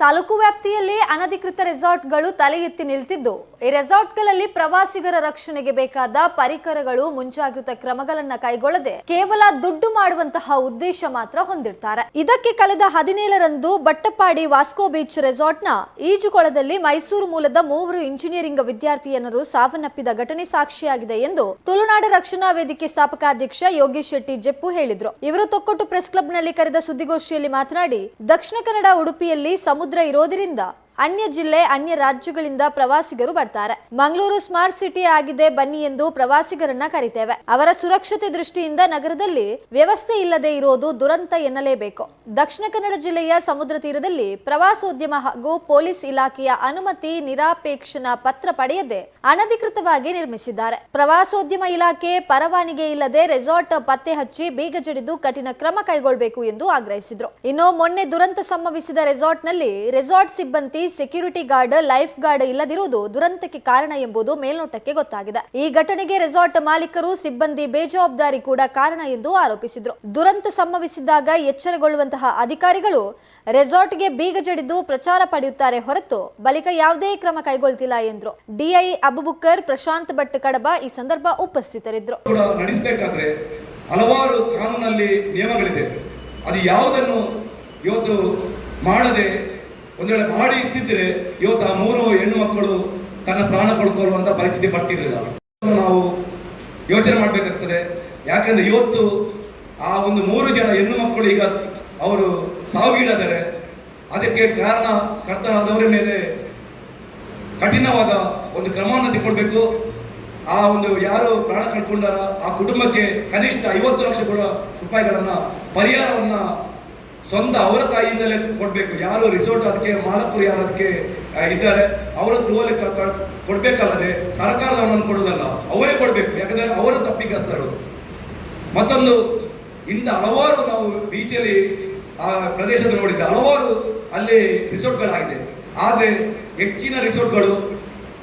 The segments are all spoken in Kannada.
ತಾಲೂಕು ವ್ಯಾಪ್ತಿಯಲ್ಲಿ ಅನಧಿಕೃತ ರೆಸಾರ್ಟ್ಗಳು ತಲೆ ಎತ್ತಿ ನಿಲ್ತಿದ್ದು. ಈ ರೆಸಾರ್ಟ್ಗಳಲ್ಲಿ ಪ್ರವಾಸಿಗರ ರಕ್ಷಣೆಗೆ ಬೇಕಾದ ಪರಿಕರಗಳು ಮುಂಜಾಗ್ರತಾ ಕ್ರಮಗಳನ್ನ ಕೈಗೊಳ್ಳದೆ ಕೇವಲ ದುಡ್ಡು ಮಾಡುವಂತಹ ಉದ್ದೇಶ ಮಾತ್ರ ಹೊಂದಿರ್ತಾರೆ. ಇದಕ್ಕೆ ಕಳೆದ ಹದಿನೇಳರಂದು ಬಟ್ಟಪಾಡಿ ವಾಸ್ಕೋ ಬೀಚ್ ರೆಸಾರ್ಟ್ನ ಈಜುಕೊಳದಲ್ಲಿ ಮೈಸೂರು ಮೂಲದ ಮೂವರು ಇಂಜಿನಿಯರಿಂಗ್ ವಿದ್ಯಾರ್ಥಿಯನ್ನರು ಸಾವನ್ನಪ್ಪಿದ ಘಟನೆ ಸಾಕ್ಷಿಯಾಗಿದೆ ಎಂದು ತುಳುನಾಡು ರಕ್ಷಣಾ ವೇದಿಕೆ ಸ್ಥಾಪಕಾಧ್ಯಕ್ಷ ಯೋಗೇಶ್ ಶೆಟ್ಟಿ ಜೆಪ್ಪು ಹೇಳಿದ್ರು. ಇವರು ತೊಕ್ಕೊಟ್ಟು ಪ್ರೆಸ್ ಕ್ಲಬ್ನಲ್ಲಿ ಕರೆದ ಸುದ್ದಿಗೋಷ್ಠಿಯಲ್ಲಿ ಮಾತನಾಡಿ, ದಕ್ಷಿಣ ಕನ್ನಡ ಉಡುಪಿಯಲ್ಲಿ ಸಮುದ್ರ ಇರೋದರಿಂದ ಅನ್ಯ ಜಿಲ್ಲೆ, ಅನ್ಯ ರಾಜ್ಯಗಳಿಂದ ಪ್ರವಾಸಿಗರು ಬರ್ತಾರೆ. ಮಂಗಳೂರು ಸ್ಮಾರ್ಟ್ ಸಿಟಿ ಆಗಿದೆ, ಬನ್ನಿ ಎಂದು ಪ್ರವಾಸಿಗರನ್ನ ಕರಿತೇವೆ. ಅವರ ಸುರಕ್ಷತೆ ದೃಷ್ಟಿಯಿಂದ ನಗರದಲ್ಲಿ ವ್ಯವಸ್ಥೆ ಇಲ್ಲದೆ ಇರೋದು ದುರಂತ ಎನ್ನಲೇಬೇಕು. ದಕ್ಷಿಣ ಕನ್ನಡ ಜಿಲ್ಲೆಯ ಸಮುದ್ರ ತೀರದಲ್ಲಿ ಪ್ರವಾಸೋದ್ಯಮ ಹಾಗೂ ಪೊಲೀಸ್ ಇಲಾಖೆಯ ಅನುಮತಿ ನಿರಾಪೇಕ್ಷಣ ಪತ್ರ ಪಡೆಯದೆ ಅನಧಿಕೃತವಾಗಿ ನಿರ್ಮಿಸಿದ್ದಾರೆ. ಪ್ರವಾಸೋದ್ಯಮ ಇಲಾಖೆ ಪರವಾನಿಗೆ ಇಲ್ಲದೆ ರೆಸಾರ್ಟ್ ಪತ್ತೆ ಹಚ್ಚಿ ಬೀಗ ಜಡಿದು ಕಠಿಣ ಕ್ರಮ ಕೈಗೊಳ್ಳಬೇಕು ಎಂದು ಆಗ್ರಹಿಸಿದ್ರು. ಇನ್ನು ಮೊನ್ನೆ ದುರಂತ ಸಂಭವಿಸಿದ ರೆಸಾರ್ಟ್ನಲ್ಲಿ ರೆಸಾರ್ಟ್ ಸಿಬ್ಬಂದಿ ಸೆಕ್ಯೂರಿಟಿ ಗಾರ್ಡ್, ಲೈಫ್ ಗಾರ್ಡ್ ಇಲ್ಲದಿರುವುದು ದುರಂತಕ್ಕೆ ಕಾರಣ ಎಂಬುದು ಮೇಲ್ನೋಟಕ್ಕೆ ಗೊತ್ತಾಗಿದೆ. ಈ ಘಟನೆಗೆ ರೆಸಾರ್ಟ್ ಮಾಲೀಕರು, ಸಿಬ್ಬಂದಿ ಬೇಜವಾಬ್ದಾರಿ ಕೂಡ ಕಾರಣ ಎಂದು ಆರೋಪಿಸಿದ್ರು. ದುರಂತ ಸಂಭವಿಸಿದಾಗ ಎಚ್ಚರಗೊಳ್ಳುವಂತಹ ಅಧಿಕಾರಿಗಳು ರೆಸಾರ್ಟ್ಗೆ ಬೀಗ ಜಡಿದು ಪ್ರಚಾರ ಪಡೆಯುತ್ತಾರೆ ಹೊರತು ಬಳಿಕ ಯಾವುದೇ ಕ್ರಮ ಕೈಗೊಳ್ತಿಲ್ಲ ಎಂದ್ರು. ಡಿಐ ಅಬುಬುಕ್ಕರ್ ಪ್ರಶಾಂತ್ ಭಟ್ ಕಡಬ ಈ ಸಂದರ್ಭ ಉಪಸ್ಥಿತರಿದ್ದರು. ಹಲವಾರು ಕಾನೂನಲ್ಲಿ ನಿಯಮಗಳಿದೆ. ಅದು ಯಾವುದನ್ನು ಇವತ್ತು ಮಾಡದೆ ಒಂದು ವೇಳೆ ಮಾಡಿ ಇರ್ತಿದ್ರೆ ಇವತ್ತು ಆ ಮೂರು ಹೆಣ್ಣು ಮಕ್ಕಳು ತನ್ನ ಪ್ರಾಣ ಕಳ್ಕೊಳ್ಳುವಂತ ಪರಿಸ್ಥಿತಿ ಬರ್ತಿರ್ಲಿಲ್ಲ. ನಾವು ಯೋಚನೆ ಮಾಡಬೇಕಾಗ್ತದೆ. ಯಾಕಂದ್ರೆ ಇವತ್ತು ಆ ಒಂದು ಮೂರು ಜನ ಹೆಣ್ಣು ಮಕ್ಕಳು ಈಗ ಅವರು ಸಾವಿಗೀಡಾದರೆ ಅದಕ್ಕೆ ಕಾರಣ ಕರ್ತನಾದವರ ಮೇಲೆ ಕಠಿಣವಾದ ಒಂದು ಕ್ರಮವನ್ನು ತಗೊಳ್ಬೇಕು ಆ ಒಂದು ಯಾರು ಪ್ರಾಣ ಕಳ್ಕೊಂಡಾರ ಆ ಕುಟುಂಬಕ್ಕೆ ಕನಿಷ್ಠ ಐವತ್ತು ಲಕ್ಷ ರೂಪಾಯಿಗಳನ್ನ, ಪರಿಹಾರವನ್ನ ಸ್ವಂತ ಅವರ ತಾಯಿಯಿಂದಲೇ ಕೊಡಬೇಕು. ಯಾರು ರಿಸೋರ್ಟ್ ಅದಕ್ಕೆ ಮಾಲಕರು ಯಾರು ಅದಕ್ಕೆ ಇದ್ದಾರೆ. ಅವರ ತ್ರುವಲ್ಲಿ ಕೊಡಬೇಕಲ್ಲದೆ ಸರ್ಕಾರದವನನ್ನು ಕೊಡೋದಲ್ಲ ಅವರೇ ಕೊಡಬೇಕು. ಯಾಕಂದ್ರೆ ಅವರ ತಪ್ಪಿಗಸ್ತರು. ಮತ್ತೊಂದು ಇಂಥ ಹಲವಾರು ನಾವು ಬೀಚಲ್ಲಿ, ಆ, ಪ್ರದೇಶದಲ್ಲಿ ನೋಡಿದ್ದೆ. ಹಲವಾರು ಅಲ್ಲಿ ರಿಸೋರ್ಟ್ಗಳಾಗಿದೆ. ಆದರೆ, ಹೆಚ್ಚಿನ ರಿಸೋರ್ಟ್ಗಳು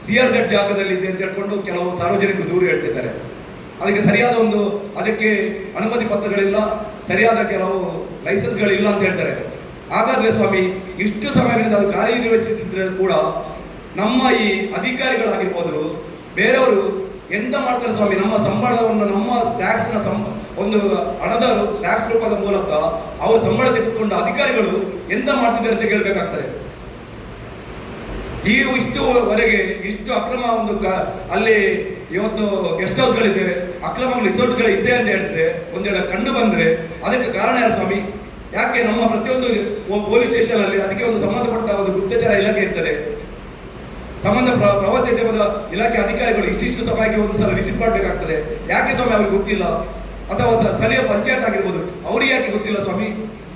ಸಿ ಆರ್ ಜೆಡ್ ಜಾಗದಲ್ಲಿ ಇದೆ ಅಂತ ಹೇಳ್ಕೊಂಡು ಕೆಲವು ಸಾರ್ವಜನಿಕರು ದೂರು ಹೇಳ್ತಿದ್ದಾರೆ. ಅದಕ್ಕೆ ಸರಿಯಾದ ಒಂದು, ಅದಕ್ಕೆ ಅನುಮತಿ ಪತ್ರಗಳಿಲ್ಲ. ಸರಿಯಾದ ಕೆಲವು ಲೈಸೆನ್ಸ್ಗಳಿಲ್ಲ ಅಂತ ಹೇಳ್ತಾರೆ. ಹಾಗಾದ್ರೆ ಸ್ವಾಮಿ, ಇಷ್ಟು ಸಮಯದಿಂದ ಅದು ಕಾರ್ಯನಿರ್ವಹಿಸಿದ್ರೆ ಕೂಡ ನಮ್ಮ ಈ ಅಧಿಕಾರಿಗಳಾಗಿರ್ಬೋದು, ಬೇರೆಯವರು ಎಂತ ಮಾಡ್ತಾರೆ ಸ್ವಾಮಿ, ನಮ್ಮ ಸಂಬಳವನ್ನು, ನಮ್ಮ ಟ್ಯಾಕ್ಸ್ನ ಸಂ ಒಂದು ಹಣದ ಟ್ಯಾಕ್ಸ್ ರೂಪದ ಮೂಲಕ ಅವರು ಸಂಬಳ ತೆಗೆದುಕೊಂಡ ಅಧಿಕಾರಿಗಳು ಎಂತ ಮಾಡ್ತಿದ್ದಾರೆ ಅಂತ ಕೇಳಬೇಕಾಗ್ತದೆ. ಈ ಇಷ್ಟುವರೆಗೆ, ಇಷ್ಟು ಅಕ್ರಮ ಒಂದು ಅಲ್ಲಿ ಇವತ್ತು ಗೆಸ್ಟ್ ಹೌಸ್ಗಳಿದೆ ಅಕ್ರಮ ರಿಸೋರ್ಟ್ಗಳು ಇದೆ ಅಂತ ಹೇಳಿದ್ರೆ ಒಂದೇಳೆ ಕಂಡು ಬಂದ್ರೆ, ಅದಕ್ಕೆ ಕಾರಣ ಯಾರು ಸ್ವಾಮಿ? ಯಾಕೆ ನಮ್ಮ ಪ್ರತಿಯೊಂದು ಪೊಲೀಸ್ ಸ್ಟೇಷನ್ ಅಲ್ಲಿ ಅದಕ್ಕೆ ಒಂದು ಸಂಬಂಧಪಟ್ಟ ಒಂದು ಗುಪ್ತಚರ ಇಲಾಖೆ ಇರ್ತದೆ. ಸಂಬಂಧ ಪ್ರ- ಪ್ರವಾಸೋದ್ಯಮದ ಇಲಾಖೆ ಅಧಿಕಾರಿಗಳು ಇಷ್ಟಿಷ್ಟು ಸಮಯಕ್ಕೆ ಒಂದು ಸಲ ವಿಸಿಟ್ ಮಾಡಬೇಕಾಗ್ತದೆ. ಯಾಕೆ ಸ್ವಾಮಿ, ಅವ್ರಿಗೆ ಗೊತ್ತಿಲ್ಲ? ಅಥವಾ ಸ್ಥಳೀಯ ಪಂಚಾಯತ್ ಆಗಿರ್ಬೋದು, ಅವ್ರಿಗೆ ಯಾಕೆ ಗೊತ್ತಿಲ್ಲ ಸ್ವಾಮಿ?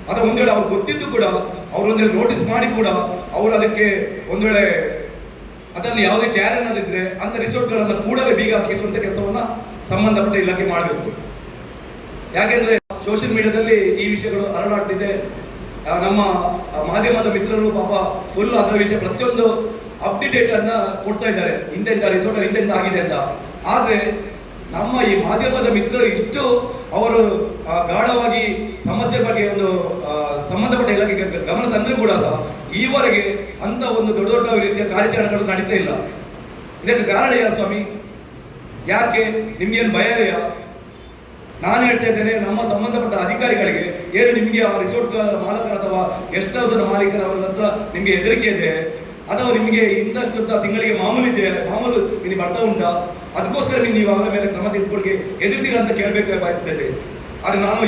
ಅಥವಾ ಒಂದ್ ವೇಳೆ ಅವ್ರು ಗೊತ್ತಿದ್ದು ಕೂಡ, ಅವ್ರು ಒಂದ್ ವೇಳೆ ನೋಟಿಸ್ ಮಾಡಿ ಕೂಡ, ಅವರು ಅದಕ್ಕೆ ಒಂದು ವೇಳೆ ಅದರಲ್ಲಿ ಯಾವುದೇ ಕ್ಯಾರ್ ಅನ್ನೋದಿದ್ರೆ ಅಂತ ರಿಸೋರ್ಟ್ಗಳನ್ನು ಕೂಡಲೇ ಬೀಗ ಹಾಕಿಸುವಂತ ಕೆಲಸವನ್ನ ಸಂಬಂಧಪಟ್ಟ ಇಲಾಖೆ ಮಾಡಬೇಕು. ಯಾಕೆಂದ್ರೆ ಸೋಷಿಯಲ್ ಮೀಡಿಯಾದಲ್ಲಿ ಈ ವಿಷಯಗಳು ಹರಡಾಡ್ತಿದೆ. ನಮ್ಮ ಮಾಧ್ಯಮದ ಮಿತ್ರರು ಪಾಪ ಫುಲ್ ಅದರ ವಿಷಯ, ಪ್ರತಿಯೊಂದು ಅಪ್ಡೇಟ್ ಅನ್ನ ಕೊಡ್ತಾ ಇದ್ದಾರೆ. ಇಂತೆಂತ ರಿಸೋರ್ಟ್ ಇಂತೆಂತ ಆಗಿದೆ ಅಂತ. ಆದ್ರೆ ನಮ್ಮ ಈ ಮಾಧ್ಯಮದ ಮಿತ್ರರು ಇಷ್ಟು ಅವರು ಗಾಢವಾಗಿ ಸಮಸ್ಯೆ ಬಗ್ಗೆ ಒಂದು ಸಂಬಂಧಪಟ್ಟ ಇಲಾಖೆಗೆ ಗಮನ ತಂದ್ರೂ ಕೂಡ ಈವರೆಗೆ ಅಂತ ಒಂದು ದೊಡ್ಡ ದೊಡ್ಡ ರೀತಿಯ ಕಾರ್ಯಾಚರಣೆಗಳು ನಡೀತಾ ಇಲ್ಲ. ಇದಕ್ಕೆ ಕಾರಣ ಯಾರು ಸ್ವಾಮಿ? ಯಾಕೆ? ನಿಮ್ಗೇನು ಭಯ ನಾನು ಹೇಳ್ತಾ ಇದ್ದೇನೆ, ನಮ್ಮ ಸಂಬಂಧಪಟ್ಟ ಅಧಿಕಾರಿಗಳಿಗೆ ಏನು ನಿಮಗೆ ಆ ರಿಸೋರ್ಟ್ ಮಾಲಕರ ಅಥವಾ ಗೆಸ್ಟ್ ಹೌಸ್ ಮಾಲೀಕರ ಅವರ ಹತ್ರ ನಿಮಗೆ ಹೆದರಿಕೆ ಇದೆ, ಅಥವಾ ನಿಮಗೆ ಇಂದಷ್ಟು ತಿಂಗಳಿಗೆ ಮಾಮೂಲಿ ಇದೆ, ಮಾಮೂಲು ನಿಮಗೆ ಬರ್ತಾ ಉಂಟಾ, ಅದಕ್ಕೋಸ್ಕರ ನೀವು ಅವರ ಮೇಲೆ ಕ್ರಮ ತೆಗೆದುಕೊಳ್ಳಿ ಎದುರ್ತೀರ ಅಂತ ಕೇಳಬೇಕು ಬಯಸ್ತಾ ಆದ್ರೆ ನಾನು